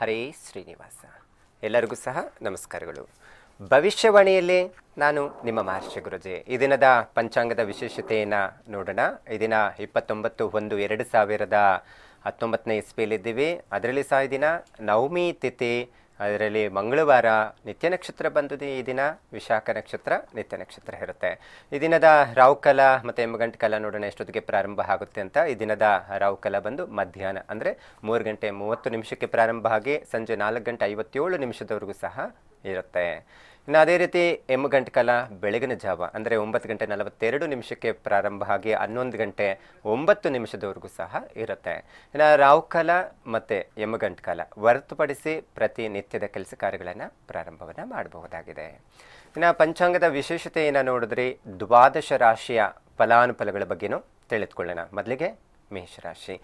ಹರೇ ಶ್ರೀನಿವಾಸ. ಎಲ್ಲರಿಗೂ ಸಹ ನಮಸ್ಕಾರಗಳು. ಭವಿಷ್ಯವಾಣಿಯಲ್ಲಿ ನಾನು ನಿಮ್ಮ ಮಹರ್ಷಿ ಗುರುಜೆ. ಈ ದಿನದ ಪಂಚಾಂಗದ ವಿಶೇಷತೆಯನ್ನು ನೋಡೋಣ. ಈ ದಿನ ಇಪ್ಪತ್ತೊಂಬತ್ತು ಒಂದು ಎರಡು ಸಾವಿರದ ಹತ್ತೊಂಬತ್ತನೇ ಇಸ್ವಿಯಲ್ಲಿದ್ದೀವಿ. ಅದರಲ್ಲಿ ಸಹ ಈ ದಿನ ನವಮಿ ತಿಥಿ ಅದರಲ್ಲಿ ಮಂಗಳವಾರ ನಿತ್ಯ ನಕ್ಷತ್ರ ಬಂದಿದೆ ಈ ದಿನ, ವಿಶಾಖ ನಕ್ಷತ್ರ ನಿತ್ಯ ನಕ್ಷತ್ರ ಇರುತ್ತೆ. ಈ ದಿನದ ರಾಹುಕಾಲ ಮತ್ತು ಎಂಬಗಂಟೆ ಕಾಲ ನೋಡೋಣ ಎಷ್ಟೊತ್ತಿಗೆ ಪ್ರಾರಂಭ ಆಗುತ್ತೆ ಅಂತ ಈ ದಿನದ ರಾಹುಕಾಲ ಬಂದು ಮಧ್ಯಾಹ್ನ, ಅಂದರೆ ಮೂರು ಗಂಟೆ ಮೂವತ್ತು ನಿಮಿಷಕ್ಕೆ ಪ್ರಾರಂಭ ಆಗಿ ಸಂಜೆ ನಾಲ್ಕು ಗಂಟೆ ಐವತ್ತೇಳು ನಿಮಿಷದವರೆಗೂ ಸಹ ಇರುತ್ತೆ. ಇನ್ನು ಅದೇ ರೀತಿ ಎಮ್ಮು ಗಂಟೆ ಕಾಲ ಬೆಳಗಿನ ಜಾವ, ಅಂದರೆ ಒಂಬತ್ತು ಗಂಟೆ ನಲವತ್ತೆರಡು ನಿಮಿಷಕ್ಕೆ ಪ್ರಾರಂಭ ಆಗಿ ಹನ್ನೊಂದು ಗಂಟೆ ಒಂಬತ್ತು ನಿಮಿಷದವರೆಗೂ ಸಹ ಇರುತ್ತೆ. ಇನ್ನು ರಾಹುಕಾಲ ಮತ್ತು ಎಂ ಗಂಟೆ ಕಾಲ ಹೊರತುಪಡಿಸಿ ಪ್ರತಿ ನಿತ್ಯದ ಕೆಲಸ ಕಾರ್ಯಗಳನ್ನು ಪ್ರಾರಂಭವನ್ನು ಮಾಡಬಹುದಾಗಿದೆ. ಇನ್ನು ಪಂಚಾಂಗದ ವಿಶೇಷತೆಯನ್ನು ನೋಡಿದ್ರೆ ದ್ವಾದಶ ರಾಶಿಯ ಫಲಾನುಫಲಗಳ ಬಗ್ಗೆನೂ ತಿಳಿದುಕೊಳ್ಳೋಣ. ಮೊದಲಿಗೆ ಮೇಷರಾಶಿ.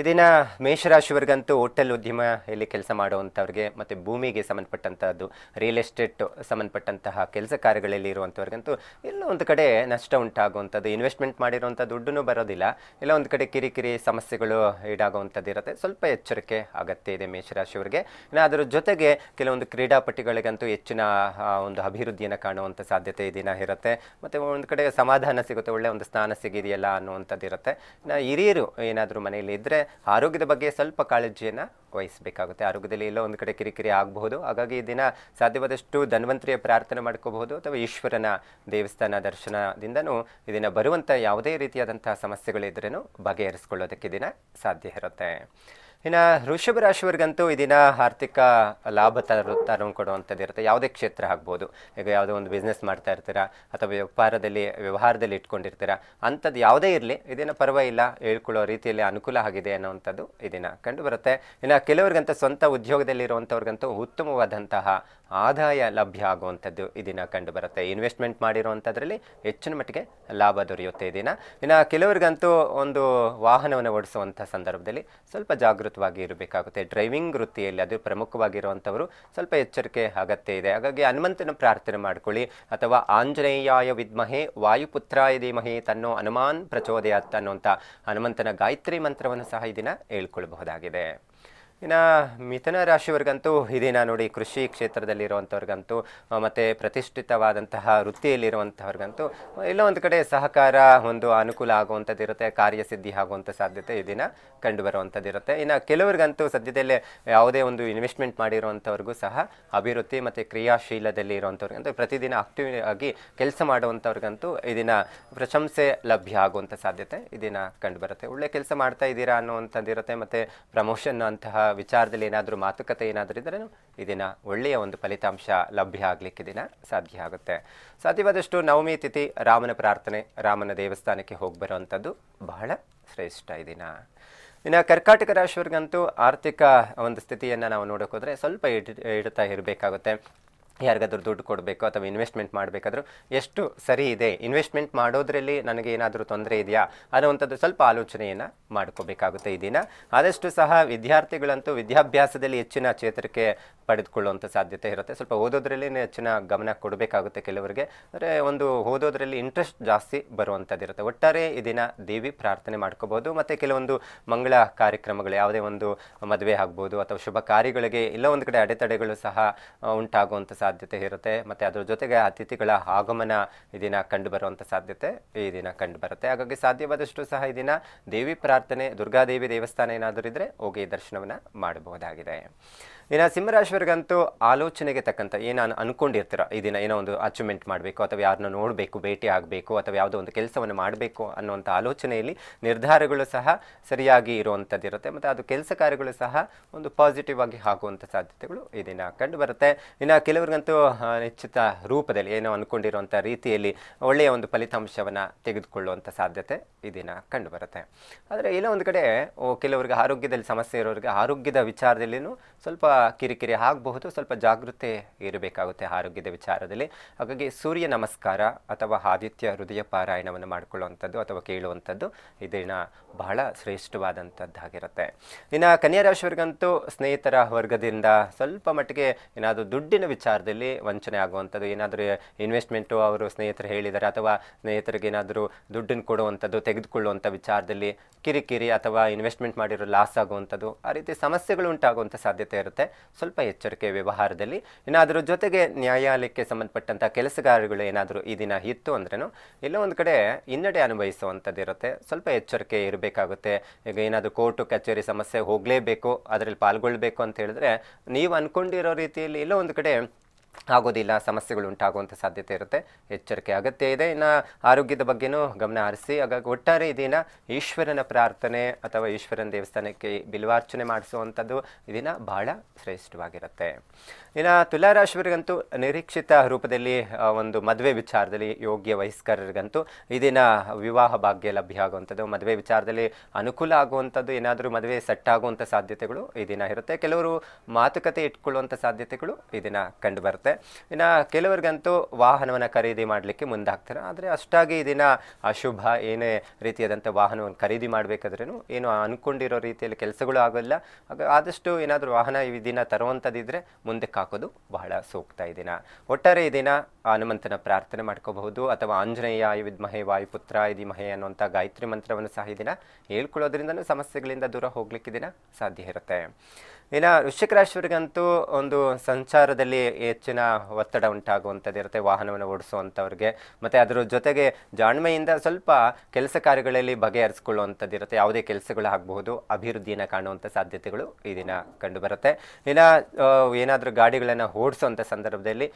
ಇದನ್ನ ಮೇಷರಾಶಿಯವರಿಗಂತೂ ಹೋಟೆಲ್ ಉದ್ಯಮ ಇಲ್ಲಿ ಕೆಲಸ ಮಾಡುವಂಥವ್ರಿಗೆ ಮತ್ತು ಭೂಮಿಗೆ ಸಂಬಂಧಪಟ್ಟಂತಹದ್ದು ರಿಯಲ್ ಎಸ್ಟೇಟ್ ಸಂಬಂಧಪಟ್ಟಂತಹ ಕೆಲಸ ಕಾರ್ಯಗಳಲ್ಲಿ ಇರುವಂಥವ್ರಿಗಂತೂ ಎಲ್ಲ ಒಂದು ಕಡೆ ನಷ್ಟ ಉಂಟಾಗುವಂಥದ್ದು ಇನ್ವೆಸ್ಟ್ಮೆಂಟ್ ಮಾಡಿರುವಂಥ ದುಡ್ಡು ಬರೋದಿಲ್ಲ. ಎಲ್ಲ ಒಂದು ಕಡೆ ಕಿರಿಕಿರಿ ಸಮಸ್ಯೆಗಳು ಈಡಾಗುವಂಥದ್ದು ಇರುತ್ತೆ. ಸ್ವಲ್ಪ ಎಚ್ಚರಿಕೆ ಅಗತ್ಯ ಇದೆ ಮೇಷರಾಶಿಯವರಿಗೆ ಇನ್ನು ಅದರ ಜೊತೆಗೆ ಕೆಲವೊಂದು ಕ್ರೀಡಾಪಟುಗಳಿಗಂತೂ ಹೆಚ್ಚಿನ ಒಂದು ಅಭಿವೃದ್ಧಿಯನ್ನು ಕಾಣುವಂಥ ಸಾಧ್ಯತೆ ದಿನ ಇರುತ್ತೆ. ಮತ್ತು ಒಂದು ಕಡೆ ಸಮಾಧಾನ ಸಿಗುತ್ತೆ, ಒಳ್ಳೆ ಒಂದು ಸ್ಥಾನ ಸಿಗಿದೆಯಲ್ಲ ಅನ್ನುವಂಥದ್ದು ಇರುತ್ತೆ ಇನ್ನು ಹಿರಿಯರು ಏನಾದರೂ ಮನೆಯಲ್ಲಿ ಇದ್ದರೆ ಆರೋಗ್ಯದ ಬಗ್ಗೆ ಸ್ವಲ್ಪ ಕಾಳಜಿಯನ್ನು ವಹಿಸಬೇಕಾಗುತ್ತೆ. ಆರೋಗ್ಯದಲ್ಲಿ ಎಲ್ಲೋ ಒಂದು ಕಡೆ ಕಿರಿಕಿರಿ ಆಗಬಹುದು. ಹಾಗಾಗಿ ಈ ದಿನ ಸಾಧ್ಯವಾದಷ್ಟು ಧನ್ವಂತರಿಯ ಪ್ರಾರ್ಥನೆ ಮಾಡ್ಕೋಬಹುದು ಅಥವಾ ಈಶ್ವರನ ದೇವಸ್ಥಾನ ದರ್ಶನದಿಂದನೂ ಇದನ್ನು ಬರುವಂಥ ಯಾವುದೇ ರೀತಿಯಾದಂಥ ಸಮಸ್ಯೆಗಳಿದ್ರೂ ಬಗೆಹರಿಸ್ಕೊಳ್ಳೋದಕ್ಕೆ ದಿನ ಸಾಧ್ಯ ಇರುತ್ತೆ. ಇನ್ನು ವೃಷಭ ರಾಶಿಯವರಿಗಂತೂ ಇದನ್ನ ದಿನ ಆರ್ಥಿಕ ಲಾಭ ತರ ತರು ಕೊಡುವಂಥದ್ದು ಇರುತ್ತೆ. ಯಾವುದೇ ಕ್ಷೇತ್ರ ಆಗ್ಬೋದು. ಈಗ ಯಾವುದೋ ಒಂದು ಬಿಸ್ನೆಸ್ ಮಾಡ್ತಾ ಇರ್ತೀರಾ, ಅಥವಾ ವ್ಯಾಪಾರದಲ್ಲಿ ವ್ಯವಹಾರದಲ್ಲಿ ಇಟ್ಕೊಂಡಿರ್ತೀರಾ, ಅಂಥದ್ದು ಯಾವುದೇ ಇರಲಿ ಇದನ್ನು ಪರವಾಗಿಲ್ಲ, ಹೇಳ್ಕೊಳ್ಳೋ ರೀತಿಯಲ್ಲಿ ಅನುಕೂಲ ಆಗಿದೆ ಅನ್ನೋವಂಥದ್ದು ಇದನ್ನು ಕಂಡುಬರುತ್ತೆ. ಇನ್ನು ಕೆಲವರಿಗಂತೂ ಸ್ವಂತ ಉದ್ಯೋಗದಲ್ಲಿರುವಂಥವ್ರಿಗಂತೂ ಉತ್ತಮವಾದಂತಹ ಆದಾಯ ಲಭ್ಯ ಆಗುವಂಥದ್ದು ಇದನ್ನು ಕಂಡುಬರುತ್ತೆ. ಇನ್ವೆಸ್ಟ್ಮೆಂಟ್ ಮಾಡಿರುವಂಥದ್ರಲ್ಲಿ ಹೆಚ್ಚಿನ ಮಟ್ಟಿಗೆ ಲಾಭ ದೊರೆಯುತ್ತೆ ಇದನ್ನು ಇನ್ನು ಕೆಲವರಿಗಂತೂ ಒಂದು ವಾಹನವನ್ನು ಓಡಿಸುವಂಥ ಸಂದರ್ಭದಲ್ಲಿ ಸ್ವಲ್ಪ ಜಾಗೃತವಾಗಿ ಇರಬೇಕಾಗುತ್ತೆ. ಡ್ರೈವಿಂಗ್ ವೃತ್ತಿಯಲ್ಲಿ ಅದು ಪ್ರಮುಖವಾಗಿರುವಂಥವರು ಸ್ವಲ್ಪ ಎಚ್ಚರಿಕೆ ಅಗತ್ಯ ಇದೆ. ಹಾಗಾಗಿ ಹನುಮಂತನ ಪ್ರಾರ್ಥನೆ ಮಾಡ್ಕೊಳ್ಳಿ. ಅಥವಾ ಆಂಜನೇಯಾಯ ವಿದ್ಮಹೆ, ವಾಯುಪುತ್ರಾಯ ಧೀಮಹಿ, ತನ್ನೋ ಹನುಮಾನ್ ಪ್ರಚೋದಯಾತ್ ಅನ್ನುವಂಥ ಹನುಮಂತನ ಗಾಯತ್ರಿ ಮಂತ್ರವನ್ನು ಸಹ ಈ ದಿನ ಹೇಳ್ಕೊಳ್ಬಹುದಾಗಿದೆ. ಇನ್ನು ಮಿಥುನ ರಾಶಿಯವರಿಗಂತೂ ಇದೀನ ದಿನ ನೋಡಿ, ಕೃಷಿ ಕ್ಷೇತ್ರದಲ್ಲಿರುವಂಥವ್ರಿಗಂತೂ ಮತ್ತು ಪ್ರತಿಷ್ಠಿತವಾದಂತಹ ವೃತ್ತಿಯಲ್ಲಿರುವಂಥವ್ರಿಗಂತೂ, ಎಲ್ಲ ಒಂದು ಕಡೆ ಸಹಕಾರ ಒಂದು ಅನುಕೂಲ ಆಗುವಂಥದ್ದು ಇರುತ್ತೆ ಕಾರ್ಯಸಿದ್ಧಿ ಆಗುವಂಥ ಸಾಧ್ಯತೆ ಈ ದಿನ ಕಂಡು ಬರುವಂಥದ್ದು ಇರುತ್ತೆ ಇನ್ನು ಕೆಲವರಿಗಂತೂ ಸದ್ಯದಲ್ಲೇ ಯಾವುದೇ ಒಂದು ಇನ್ವೆಸ್ಟ್ಮೆಂಟ್ ಮಾಡಿರುವಂಥವ್ರಿಗೂ ಸಹ ಅಭಿವೃದ್ಧಿ ಮತ್ತು ಕ್ರಿಯಾಶೀಲದಲ್ಲಿ ಇರುವಂಥವ್ರಿಗಂತೂ ಪ್ರತಿದಿನ ಆಕ್ಟಿವ್ ಆಗಿ ಕೆಲಸ ಮಾಡುವಂಥವ್ರಿಗಂತೂ ಇದಿನ ದಿನ ಪ್ರಶಂಸೆ ಲಭ್ಯ ಆಗುವಂಥ ಸಾಧ್ಯತೆ ಇದನ್ನು ಕಂಡುಬರುತ್ತೆ. ಕಂಡು ಬರುತ್ತೆ ಒಳ್ಳೆ ಕೆಲಸ ಮಾಡ್ತಾ ಇದ್ದೀರಾ ಅನ್ನುವಂಥದ್ದಿರುತ್ತೆ, ಮತ್ತು ಪ್ರಮೋಷನ್ ಅಂತಹ ವಿಚಾರದಲ್ಲಿ ಏನಾದರೂ ಮಾತುಕತೆ ಏನಾದರೂ ಇದ್ದರೆ ಇದನ್ನ ದಿನ ಒಳ್ಳೆಯ ಒಂದು ಫಲಿತಾಂಶ ಲಭ್ಯ ಆಗಲಿಕ್ಕೆ ದಿನ ಸಾಧ್ಯ ಆಗುತ್ತೆ. ಸಾಧ್ಯವಾದಷ್ಟು ನವಮಿ ತಿಥಿ, ರಾಮನ ಪ್ರಾರ್ಥನೆ, ರಾಮನ ದೇವಸ್ಥಾನಕ್ಕೆ ಹೋಗಿ ಬರುವಂಥದ್ದು ಬಹಳ ಶ್ರೇಷ್ಠ ಈ ದಿನ. ಇನ್ನು ಕರ್ಕಾಟಕ ರಾಶಿಯವ್ರಿಗಂತೂ ಆರ್ಥಿಕ ಒಂದು ಸ್ಥಿತಿಯನ್ನು ನಾವು ನೋಡೋಕ್ಕೋದ್ರೆ ಸ್ವಲ್ಪ ಇಡ್, ಇಡ್ತಾ ಇರಬೇಕಾಗುತ್ತೆ. ಯಾರಿಗಾದ್ರೂ ದುಡ್ಡು ಕೊಡಬೇಕು ಅಥವಾ ಇನ್ವೆಸ್ಟ್ಮೆಂಟ್ ಮಾಡಬೇಕಾದ್ರೂ ಎಷ್ಟು ಸರಿ ಇದೆ? ಇನ್ವೆಸ್ಟ್ಮೆಂಟ್ ಮಾಡೋದ್ರಲ್ಲಿ ನನಗೆ ಏನಾದರೂ ತೊಂದರೆ ಇದೆಯಾ? ಅನ್ನೋವಂಥದ್ದು ಸ್ವಲ್ಪ ಆಲೋಚನೆಯನ್ನು ಮಾಡ್ಕೋಬೇಕಾಗುತ್ತೆ ಈ ದಿನ. ಆದಷ್ಟು ಸಹ ವಿದ್ಯಾರ್ಥಿಗಳಂತೂ ವಿದ್ಯಾಭ್ಯಾಸದಲ್ಲಿ ಹೆಚ್ಚಿನ ಚೇತರಿಕೆ ಪಡೆದುಕೊಳ್ಳುವಂಥ ಸಾಧ್ಯತೆ ಇರುತ್ತೆ. ಸ್ವಲ್ಪ ಓದೋದ್ರಲ್ಲಿ ಹೆಚ್ಚಿನ ಗಮನ ಕೊಡಬೇಕಾಗುತ್ತೆ ಕೆಲವರಿಗೆ. ಅಂದರೆ ಒಂದು ಓದೋದ್ರಲ್ಲಿ ಇಂಟ್ರೆಸ್ಟ್ ಜಾಸ್ತಿ ಬರುವಂಥದ್ದು ಇರುತ್ತೆ ಒಟ್ಟಾರೆ ಈ ದಿನ ದೇವಿ ಪ್ರಾರ್ಥನೆ ಮಾಡ್ಕೋಬೋದು. ಮತ್ತು ಕೆಲವೊಂದು ಮಂಗಳ ಕಾರ್ಯಕ್ರಮಗಳು, ಯಾವುದೇ ಒಂದು ಮದುವೆ ಆಗ್ಬೋದು ಅಥವಾ ಶುಭ ಕಾರ್ಯಗಳಿಗೆ ಇಲ್ಲ, ಒಂದು ಕಡೆ ಅಡೆತಡೆಗಳು ಸಹ ಉಂಟಾಗುವಂಥ ಸಾಧ್ಯತೆ ಇರುತ್ತೆ. ಮತ್ತು ಅದ್ರ ಜೊತೆಗೆ ಅತಿಥಿಗಳ ಆಗಮನ ಈ ದಿನ ಕಂಡು ಸಾಧ್ಯತೆ ಈ ದಿನ ಕಂಡು ಬರುತ್ತೆ ಹಾಗಾಗಿ ಸಾಧ್ಯವಾದಷ್ಟು ಸಹ ಈ ದಿನ ದೇವಿ ಪ್ರಾರ್ಥನೆ ದುರ್ಗಾದೇವಿ ದೇವಸ್ಥಾನ ಏನಾದರೂ ಇದ್ದರೆ ಹೋಗಿ ದರ್ಶನವನ್ನು ಮಾಡಬಹುದಾಗಿದೆ. ಇನ್ನು ಸಿಂಹರಾಶಿಯವರಿಗಂತೂ ಆಲೋಚನೆಗೆ ತಕ್ಕಂಥ ಏನು ಅನ್ಕೊಂಡಿರ್ತೀರ? ಈ ದಿನ ಏನೋ ಒಂದು ಅಚೀವ್ಮೆಂಟ್ ಮಾಡಬೇಕು ಅಥವಾ ಯಾರನ್ನ ನೋಡಬೇಕು, ಭೇಟಿ ಆಗಬೇಕು ಅಥವಾ ಯಾವುದೋ ಒಂದು ಕೆಲಸವನ್ನು ಮಾಡಬೇಕು ಅನ್ನುವಂಥ ಆಲೋಚನೆಯಲ್ಲಿ ನಿರ್ಧಾರಗಳು ಸಹ ಸರಿಯಾಗಿ ಇರುವಂಥದ್ದಿರುತ್ತೆ ಮತ್ತು ಅದು ಕೆಲಸ ಕಾರ್ಯಗಳು ಸಹ ಒಂದು ಪಾಸಿಟಿವ್ ಆಗಿ ಆಗುವಂಥ ಸಾಧ್ಯತೆಗಳು ಈ ದಿನ ಕಂಡು ಬರುತ್ತೆ ಇನ್ನು ಕೆಲವ್ರಿಗಂತೂ ಆ, ನಿಶ್ಚಿತ ರೂಪದಲ್ಲಿ ಏನೋ ಅಂದ್ಕೊಂಡಿರುವಂಥ ರೀತಿಯಲ್ಲಿ ಒಳ್ಳೆಯ ಒಂದು ಫಲಿತಾಂಶವನ್ನು ತೆಗೆದುಕೊಳ್ಳುವಂಥ ಸಾಧ್ಯತೆ ಈ ಕಂಡುಬರುತ್ತೆ. ಕಂಡು ಬರುತ್ತೆ ಆದರೆ ಎಲ್ಲೋ ಒಂದು ಕಡೆ ಕೆಲವರಿಗೆ ಆರೋಗ್ಯದಲ್ಲಿ ಸಮಸ್ಯೆ ಇರೋರಿಗೆ ಆರೋಗ್ಯದ ವಿಚಾರದಲ್ಲಿನೂ ಸ್ವಲ್ಪ ಕಿರಿಕಿರಿ ಆಗಬಹುದು ಸ್ವಲ್ಪ ಜಾಗೃತಿ ಇರಬೇಕಾಗುತ್ತೆ ಆರೋಗ್ಯದ ವಿಚಾರದಲ್ಲಿ. ಹಾಗಾಗಿ ಸೂರ್ಯ ನಮಸ್ಕಾರ ಅಥವಾ ಆದಿತ್ಯ ಹೃದಯ ಪಾರಾಯಣವನ್ನು ಮಾಡಿಕೊಳ್ಳುವಂಥದ್ದು ಅಥವಾ ಕೇಳುವಂಥದ್ದು ಇದನ್ನ ಬಹಳ ಶ್ರೇಷ್ಠವಾದಂಥದ್ದಾಗಿರುತ್ತೆ. ಇನ್ನು ಕನ್ಯಾ ರಾಶಿಯವರಿಗಂತೂ ಸ್ನೇಹಿತರ ವರ್ಗದಿಂದ ಸ್ವಲ್ಪ ಮಟ್ಟಿಗೆ ಏನಾದರೂ ದುಡ್ಡಿನ ವಿಚಾರದಲ್ಲಿ ವಂಚನೆ ಆಗುವಂಥದ್ದು. ಏನಾದರೂ ಇನ್ವೆಸ್ಟ್ಮೆಂಟು ಅವರು ಸ್ನೇಹಿತರು ಹೇಳಿದ್ದಾರೆ, ಅಥವಾ ಸ್ನೇಹಿತರಿಗೆ ಏನಾದರೂ ದುಡ್ಡನ್ನು ಕೊಡುವಂಥದ್ದು, ತೆಗೆದುಕೊಳ್ಳುವಂಥ ವಿಚಾರದಲ್ಲಿ ಕಿರಿಕಿರಿ ಅಥವಾ ಇನ್ವೆಸ್ಟ್ಮೆಂಟ್ ಮಾಡಿರೋ ಲಾಸ್ ಆಗುವಂಥದ್ದು, ಆ ರೀತಿ ಸಮಸ್ಯೆಗಳು ಉಂಟಾಗುವಂಥ ಸಾಧ್ಯತೆ ಇರುತ್ತೆ. ಸ್ವಲ್ಪ ಎಚ್ಚರಿಕೆ ವ್ಯವಹಾರದಲ್ಲಿ. ಏನಾದರೂ ಜೊತೆಗೆ ನ್ಯಾಯಾಲಯಕ್ಕೆ ಸಂಬಂಧಪಟ್ಟಂಥ ಕೆಲಸಗಾರಗಳು ಏನಾದರೂ ಈ ದಿನ ಇತ್ತು ಅಂದ್ರೂ ಎಲ್ಲೋ ಒಂದು ಕಡೆ ಹಿನ್ನಡೆ ಅನುಭವಿಸುವಂಥದ್ದು ಇರುತ್ತೆ. ಸ್ವಲ್ಪ ಎಚ್ಚರಿಕೆ ಇರಬೇಕಾಗುತ್ತೆ. ಈಗ ಏನಾದರೂ ಕೋರ್ಟು, ಕಚೇರಿ ಸಮಸ್ಯೆ ಹೋಗಲೇಬೇಕು, ಅದರಲ್ಲಿ ಪಾಲ್ಗೊಳ್ಬೇಕು ಅಂತ ಹೇಳಿದ್ರೆ, ನೀವು ಅಂದ್ಕೊಂಡಿರೋ ರೀತಿಯಲ್ಲಿ ಎಲ್ಲೋ ಒಂದು ಕಡೆ ಆಗೋದಿಲ್ಲ, ಸಮಸ್ಯೆಗಳು ಉಂಟಾಗುವಂಥ ಸಾಧ್ಯತೆ ಇರುತ್ತೆ. ಎಚ್ಚರಿಕೆ ಅಗತ್ಯ ಇದೆ. ಇನ್ನು ಆರೋಗ್ಯದ ಬಗ್ಗೆನೂ ಗಮನ ಹರಿಸಿ, ಹಾಗಾಗಿ ಒಟ್ಟಾರೆ ಇದೀನ ಈಶ್ವರನ ಪ್ರಾರ್ಥನೆ ಅಥವಾ ಈಶ್ವರನ ದೇವಸ್ಥಾನಕ್ಕೆ ಬಿಲ್ವಾರ್ಚನೆ ಮಾಡಿಸುವಂಥದ್ದು ಇದನ್ನು ಬಹಳ ಶ್ರೇಷ್ಠವಾಗಿರುತ್ತೆ. ಇನ್ನು ತುಲಾರಾಶಿಯವರಿಗಂತೂ ನಿರೀಕ್ಷಿತ ರೂಪದಲ್ಲಿ ಒಂದು ಮದುವೆ ವಿಚಾರದಲ್ಲಿ ಯೋಗ್ಯ ವಯಸ್ಕರಿಗಂತೂ ಇದಿನ ವಿವಾಹ ಭಾಗ್ಯ ಲಭ್ಯ ಆಗುವಂಥದ್ದು, ಮದುವೆ ವಿಚಾರದಲ್ಲಿ ಅನುಕೂಲ ಆಗುವಂಥದ್ದು, ಏನಾದರೂ ಮದುವೆ ಸೆಟ್ ಆಗುವಂಥ ಸಾಧ್ಯತೆಗಳು ಈ ದಿನ ಇರುತ್ತೆ. ಕೆಲವರು ಮಾತುಕತೆ ಇಟ್ಕೊಳ್ಳುವಂಥ ಸಾಧ್ಯತೆಗಳು ಇದನ್ನು ದಿನ ಕಂಡು ಬರುತ್ತೆ. ಇನ್ನು ಕೆಲವರಿಗಂತೂ ವಾಹನವನ್ನು ಖರೀದಿ ಮಾಡಲಿಕ್ಕೆ ಮುಂದಾಗ್ತಾರೆ. ಆದರೆ ಅಷ್ಟಾಗಿ ಇದನ್ನ ದಿನ ಅಶುಭ, ಏನೇ ರೀತಿಯಾದಂಥ ವಾಹನವನ್ನು ಖರೀದಿ ಮಾಡಬೇಕಾದ್ರೂ ಏನು ಅನ್ಕೊಂಡಿರೋ ರೀತಿಯಲ್ಲಿ ಕೆಲಸಗಳು ಆಗೋಲ್ಲ. ಆಗ ಆದಷ್ಟು ಏನಾದರೂ ವಾಹನ ಈ ದಿನ ತರುವಂಥದ್ದಿದ್ರೆ ಮುಂದಕ್ಕೆ ಹಾಕೋದು ಬಹಳ ಸೂಕ್ತ ಈ ದಿನ. ಒಟ್ಟಾರೆ ಈ ದಿನ ಹನುಮಂತನ ಪ್ರಾರ್ಥನೆ ಮಾಡ್ಕೋಬಹುದು ಅಥವಾ ಆಂಜನೇಯ ವಿದ್ಮಹೆ ವಾಯುಪುತ್ರ ಇದಿಮಹೆ ಅನ್ನುವಂಥ ಗಾಯತ್ರಿ ಮಂತ್ರವನ್ನು ಸಹ ಈ ದಿನ ಹೇಳ್ಕೊಳ್ಳೋದ್ರಿಂದಲೂ ಸಮಸ್ಯೆಗಳಿಂದ ದೂರ ಹೋಗ್ಲಿಕ್ಕೆ ದಿನ ಸಾಧ್ಯ ಇರುತ್ತೆ. ಇನ್ನು ವೃಶ್ಚಿಕ ರಾಶಿಯವರಿಗಂತೂ ಒಂದು ಸಂಚಾರದಲ್ಲಿ ಹೆಚ್ಚಿನ ಒತ್ತಡ ಉಂಟಾಗುವಂಥದ್ದು ಇರುತ್ತೆ, ವಾಹನವನ್ನು ಓಡಿಸುವಂಥವ್ರಿಗೆ. ಮತ್ತು ಅದರ ಜೊತೆಗೆ ಜಾಣ್ಮೆಯಿಂದ ಸ್ವಲ್ಪ ಕೆಲಸ ಕಾರ್ಯಗಳಲ್ಲಿ ಬಗೆಹರಿಸ್ಕೊಳ್ಳುವಂಥದ್ದು ಇರುತ್ತೆ, ಯಾವುದೇ ಕೆಲಸಗಳು ಆಗಬಹುದು, ಅಭಿವೃದ್ಧಿಯನ್ನು ಕಾಣುವಂಥ ಸಾಧ್ಯತೆಗಳು ಈ ದಿನ ಕಂಡುಬರುತ್ತೆ. ಇನ್ನು ಏನಾದರೂ ಗಾಡಿಗಳನ್ನು ಓಡಿಸುವಂಥ ಸಂದರ್ಭದಲ್ಲಿ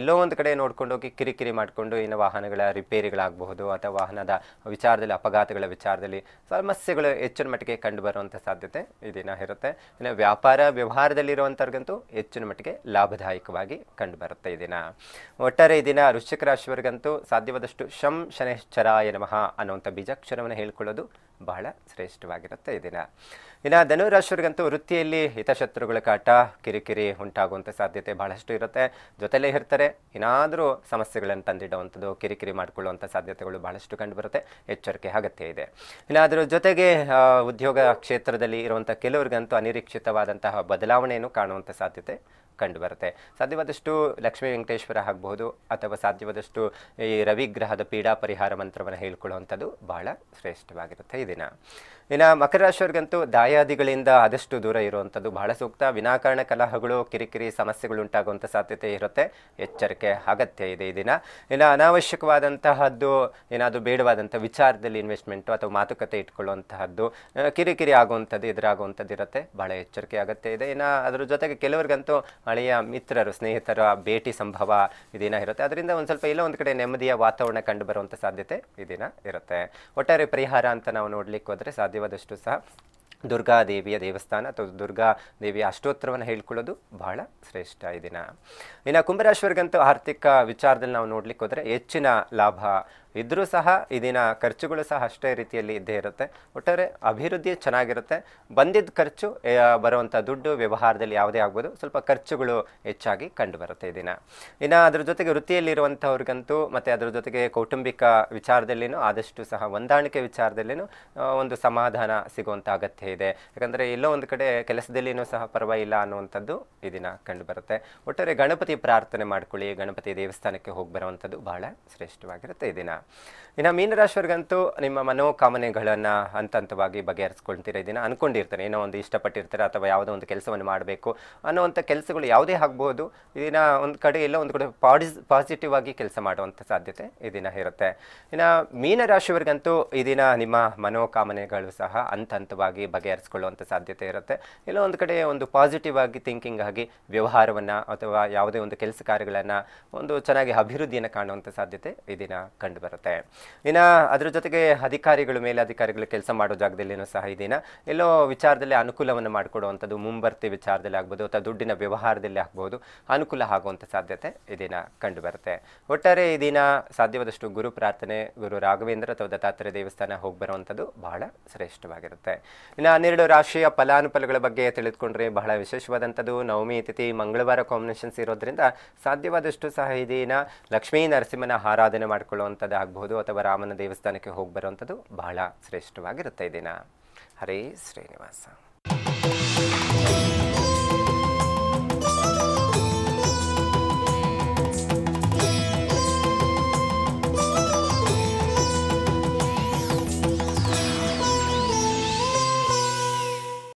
ಎಲ್ಲೋ ಒಂದು ಕಡೆ ನೋಡ್ಕೊಂಡು ಹೋಗಿ ಕಿರಿಕಿರಿ ಮಾಡಿಕೊಂಡು ಇನ್ನು ವಾಹನಗಳ ರಿಪೇರಿಗಳಾಗಬಹುದು ಅಥವಾ ವಾಹನದ ವಿಚಾರದಲ್ಲಿ, ಅಪಘಾತಗಳ ವಿಚಾರದಲ್ಲಿ ಸಮಸ್ಯೆಗಳು ಹೆಚ್ಚಿನ ಮಟ್ಟಿಗೆ ಕಂಡುಬರುವಂಥ ಸಾಧ್ಯತೆ ಈ ದಿನ ಇರುತ್ತೆ. ಇನ್ನು ವ್ಯಾಪಾರ ವ್ಯವಹಾರದಲ್ಲಿರುವಂಥವ್ರಿಗಂತೂ ಹೆಚ್ಚಿನ ಮಟ್ಟಿಗೆ ಲಾಭದಾಯಕವಾಗಿ ಕಂಡುಬರುತ್ತೆ ಈ ದಿನ. ಒಟ್ಟಾರೆ ಈ ದಿನ ವೃಶ್ಚಿಕ ರಾಶಿಯವರಿಗಂತೂ ಸಾಧ್ಯವಾದಷ್ಟು ಶಂ ಶನೇಶ್ಚರಾಯ ನಮಃ ಅನ್ನುವಂಥ ಬೀಜಾಕ್ಷರವನ್ನು ಹೇಳ್ಕೊಳ್ಳೋದು ಬಹಳ ಶ್ರೇಷ್ಠವಾಗಿರುತ್ತೆ ಈ ದಿನ. ಇನ್ನು ಧನುರಾಶಿಗಂತೂ ವೃತ್ತಿಯಲ್ಲಿ ಹಿತಶತ್ರುಗಳ ಕಾಟ, ಕಿರಿಕಿರಿ ಉಂಟಾಗುವಂಥ ಸಾಧ್ಯತೆ ಬಹಳಷ್ಟು ಇರುತ್ತೆ. ಜೊತೆಲೇ ಇರ್ತಾರೆ, ಏನಾದರೂ ಸಮಸ್ಯೆಗಳನ್ನು ತಂದಿಡುವಂಥದ್ದು, ಕಿರಿಕಿರಿ ಮಾಡಿಕೊಳ್ಳುವಂಥ ಸಾಧ್ಯತೆಗಳು ಬಹಳಷ್ಟು ಕಂಡುಬರುತ್ತೆ. ಎಚ್ಚರಿಕೆ ಅಗತ್ಯ ಇದೆ. ಇನ್ನು ಅದರ ಜೊತೆಗೆ ಉದ್ಯೋಗ ಕ್ಷೇತ್ರದಲ್ಲಿ ಇರುವಂಥ ಕೆಲವರಿಗಂತೂ ಅನಿರೀಕ್ಷಿತವಾದಂತಹ ಬದಲಾವಣೆಯನ್ನು ಕಾಣುವಂಥ ಸಾಧ್ಯತೆ ಕಂಡುಬರುತ್ತೆ. ಸಾಧ್ಯವಾದಷ್ಟು ಲಕ್ಷ್ಮೀ ವೆಂಕಟೇಶ್ವರ ಆಗಬಹುದು ಅಥವಾ ಸಾಧ್ಯವಾದಷ್ಟು ಈ ರವಿಗ್ರಹದ ಪೀಡಾ ಪರಿಹಾರ ಮಂತ್ರವನ್ನು ಹೇಳ್ಕೊಳ್ಳುವಂಥದ್ದು ಬಹಳ ಶ್ರೇಷ್ಠವಾಗಿರುತ್ತೆ ಈ ದಿನ. ಇನ್ನು ಮಕರ ರಾಶಿಯವ್ರಿಗಂತೂ ದಾಯಾದಿಗಳಿಂದ ಆದಷ್ಟು ದೂರ ಇರುವಂಥದ್ದು. ಬಹಳ ಸೂಕ್ತ ವಿನಾಕಾರಣ ಕಲಹಗಳು, ಕಿರಿಕಿರಿ ಸಮಸ್ಯೆಗಳು ಉಂಟಾಗುವಂಥ ಸಾಧ್ಯತೆ ಇರುತ್ತೆ. ಎಚ್ಚರಿಕೆ ಅಗತ್ಯ ಇದೆ ಈ ದಿನ. ಇನ್ನು ಅನಾವಶ್ಯಕವಾದಂತಹದ್ದು, ಏನಾದರೂ ಬೇಡವಾದಂಥ ವಿಚಾರದಲ್ಲಿ ಇನ್ವೆಸ್ಟ್ಮೆಂಟು ಅಥವಾ ಮಾತುಕತೆ ಇಟ್ಕೊಳ್ಳುವಂತಹದ್ದು ಕಿರಿಕಿರಿ ಆಗುವಂಥದ್ದು, ಎದುರಾಗುವಂಥದ್ದು ಇರುತ್ತೆ. ಬಹಳ ಎಚ್ಚರಿಕೆ ಅಗತ್ಯ ಇದೆ. ಇನ್ನು ಅದ್ರ ಜೊತೆಗೆ ಕೆಲವರಿಗಂತೂ ಹಳೆಯ ಮಿತ್ರರು, ಸ್ನೇಹಿತರ ಭೇಟಿ ಸಂಭವ ಇದೇನ ಇರುತ್ತೆ. ಅದರಿಂದ ಒಂದು ಸ್ವಲ್ಪ ಎಲ್ಲೋ ಒಂದು ಕಡೆ ನೆಮ್ಮದಿಯ ವಾತಾವರಣ ಕಂಡು ಬರುವಂಥ ಸಾಧ್ಯತೆ ಈ ದಿನ ಇರುತ್ತೆ. ಒಟ್ಟಾರೆ ಪರಿಹಾರ ಅಂತ ನಾವು ನೋಡ್ಲಿಕ್ಕೆ ಹೋದರೆ ಸಾಧ್ಯವಾದಷ್ಟು ಸಹ ದುರ್ಗಾ ದೇವಿಯ ದೇವಸ್ಥಾನ ಅಥವಾ ದುರ್ಗಾ ದೇವಿಯ ಅಷ್ಟೋತ್ತರವನ್ನು ಹೇಳ್ಕೊಳ್ಳೋದು ಬಹಳ ಶ್ರೇಷ್ಠ ಈ ದಿನ. ಇನ್ನು ಕುಂಭರಾಶಿಯವರಿಗಂತೂ ಆರ್ಥಿಕ ವಿಚಾರದಲ್ಲಿ ನಾವು ನೋಡ್ಲಿಕ್ಕೆ ಹೋದರೆ ಹೆಚ್ಚಿನ ಲಾಭ ಇದ್ರೂ ಸಹ ಇದಿನ ಖರ್ಚುಗಳು ಸಹ ಅಷ್ಟೇ ರೀತಿಯಲ್ಲಿ ಇದ್ದೇ ಇರುತ್ತೆ. ಒಟ್ಟಾರೆ ಅಭಿವೃದ್ಧಿ ಚೆನ್ನಾಗಿರುತ್ತೆ. ಬಂದಿದ್ದ ಖರ್ಚು ಬರುವಂಥ ದುಡ್ಡು ವ್ಯವಹಾರದಲ್ಲಿ ಯಾವುದೇ ಆಗ್ಬೋದು. ಸ್ವಲ್ಪ ಖರ್ಚುಗಳು ಹೆಚ್ಚಾಗಿ ಕಂಡುಬರುತ್ತೆ ಈ ದಿನ. ಇನ್ನು ಅದ್ರ ಜೊತೆಗೆ ವೃತ್ತಿಯಲ್ಲಿರುವಂಥವ್ರಿಗಂತೂ, ಮತ್ತು ಅದ್ರ ಜೊತೆಗೆ ಕೌಟುಂಬಿಕ ವಿಚಾರದಲ್ಲಿನೂ, ಆದಷ್ಟು ಸಹ ಹೊಂದಾಣಿಕೆ ವಿಚಾರದಲ್ಲಿನೂ ಒಂದು ಸಮಾಧಾನ ಸಿಗುವಂಥ ಅಗತ್ಯ ಇದೆ. ಯಾಕಂದರೆ ಎಲ್ಲೋ ಒಂದು ಕಡೆ ಕೆಲಸದಲ್ಲಿನೂ ಸಹ ಪರವಾಗಿಲ್ಲ ಅನ್ನುವಂಥದ್ದು ಈ ಕಂಡುಬರುತ್ತೆ. ಕಂಡು ಬರುತ್ತೆ ಒಟ್ಟಾರೆ ಗಣಪತಿ ಪ್ರಾರ್ಥನೆ ಮಾಡ್ಕೊಳ್ಳಿ. ಗಣಪತಿ ದೇವಸ್ಥಾನಕ್ಕೆ ಹೋಗಿ ಬರುವಂಥದ್ದು ಬಹಳ ಶ್ರೇಷ್ಠವಾಗಿರುತ್ತೆ ಈ ದಿನ. ಇನ್ನು ಮೀನರಾಶಿಯವ್ರಿಗಂತೂ ನಿಮ್ಮ ಮನೋಕಾಮನೆಗಳನ್ನು ಹಂತ ಹಂತವಾಗಿ ಬಗೆಹರಿಸ್ಕೊಳ್ತೀರ ಇದನ್ನು ಅಂದ್ಕೊಂಡಿರ್ತಾರೆ ಏನೋ ಒಂದು ಇಷ್ಟಪಟ್ಟಿರ್ತಾರೆ ಅಥವಾ ಯಾವುದೋ ಒಂದು ಕೆಲಸವನ್ನು ಮಾಡಬೇಕು ಅನ್ನೋವಂಥ ಕೆಲಸಗಳು ಯಾವುದೇ ಆಗ್ಬೋದು. ಇದನ್ನು ದಿನ ಒಂದು ಕಡೆ ಎಲ್ಲ ಒಂದು ಕಡೆ ಪಾಡಿಸ್ ಪಾಸಿಟಿವ್ ಆಗಿ ಕೆಲಸ ಮಾಡುವಂಥ ಸಾಧ್ಯತೆ ಇದನ್ನು ದಿನ ಇರುತ್ತೆ. ಇನ್ನು ಮೀನರಾಶಿಯವರಿಗಂತೂ ಈ ದಿನ ನಿಮ್ಮ ಮನೋಕಾಮನೆಗಳು ಸಹ ಹಂತ ಹಂತವಾಗಿ ಬಗೆಹರಿಸ್ಕೊಳ್ಳುವಂಥ ಸಾಧ್ಯತೆ ಇರುತ್ತೆ. ಎಲ್ಲೋ ಒಂದು ಕಡೆ ಒಂದು ಪಾಸಿಟಿವ್ ಆಗಿ ಥಿಂಕಿಂಗ್ ಆಗಿ ವ್ಯವಹಾರವನ್ನು ಅಥವಾ ಯಾವುದೇ ಒಂದು ಕೆಲಸ ಕಾರ್ಯಗಳನ್ನು ಒಂದು ಚೆನ್ನಾಗಿ ಅಭಿವೃದ್ಧಿಯನ್ನು ಕಾಣುವಂಥ ಸಾಧ್ಯತೆ ಇದನ್ನು ದಿನ ಕಂಡು ಬರುತ್ತೆ. ಇನ್ನು ಅದ್ರ ಜೊತೆಗೆ ಅಧಿಕಾರಿಗಳು ಮೇಲಧಿಕಾರಿಗಳು ಕೆಲಸ ಮಾಡೋ ಜಾಗದಲ್ಲಿನೂ ಸಹ ಇದೀನ? ದಿನ ಎಲ್ಲೋ ವಿಚಾರದಲ್ಲಿ ಅನುಕೂಲವನ್ನು ಮಾಡಿಕೊಡುವಂಥದ್ದು ಮುಂಬರ್ತಿ ವಿಚಾರದಲ್ಲಿ ಆಗ್ಬೋದು ಅಥವಾ ದುಡ್ಡಿನ ವ್ಯವಹಾರದಲ್ಲಿ ಆಗ್ಬೋದು ಅನುಕೂಲ ಆಗುವಂಥ ಸಾಧ್ಯತೆ ಇದೀನ ಕಂಡುಬರುತ್ತೆ. ಕಂಡು ಬರುತ್ತೆ ಒಟ್ಟಾರೆ ಇದೀನ ದಿನ ಸಾಧ್ಯವಾದಷ್ಟು ಗುರು ಪ್ರಾರ್ಥನೆ, ಗುರು ರಾಘವೇಂದ್ರ ಅಥವಾ ದತ್ತಾತ್ರೇಯ ದೇವಸ್ಥಾನ ಹೋಗಿ ಬರುವಂಥದ್ದು ಬಹಳ ಶ್ರೇಷ್ಠವಾಗಿರುತ್ತೆ. ಇನ್ನು ಹನ್ನೆರಡು ರಾಶಿಯ ಫಲಾನುಫಲಗಳ ಬಗ್ಗೆ ತಿಳಿದುಕೊಂಡ್ರೆ ಬಹಳ ವಿಶೇಷವಾದಂಥದ್ದು. ನವಮಿ ತಿಥಿ ಮಂಗಳವಾರ ಕಾಂಬಿನೇಷನ್ಸ್ ಇರೋದ್ರಿಂದ ಸಾಧ್ಯವಾದಷ್ಟು ಸಹ ಇದೀನ ದಿನ ಲಕ್ಷ್ಮೀ ನರಸಿಂಹನ ಆರಾಧನೆ ಮಾಡಿಕೊಳ್ಳುವಂಥದ್ದು. ಆಗಬಹುದು ಅಥವಾ ರಾಮನ ದೇವಸ್ಥಾನಕ್ಕೆ ಹೋಗಿ ಬರುವಂಥದ್ದು ಬಹಳ ಶ್ರೇಷ್ಠವಾಗಿರುತ್ತೆ ದಿನ. ಹರೇ ಶ್ರೀನಿವಾಸ.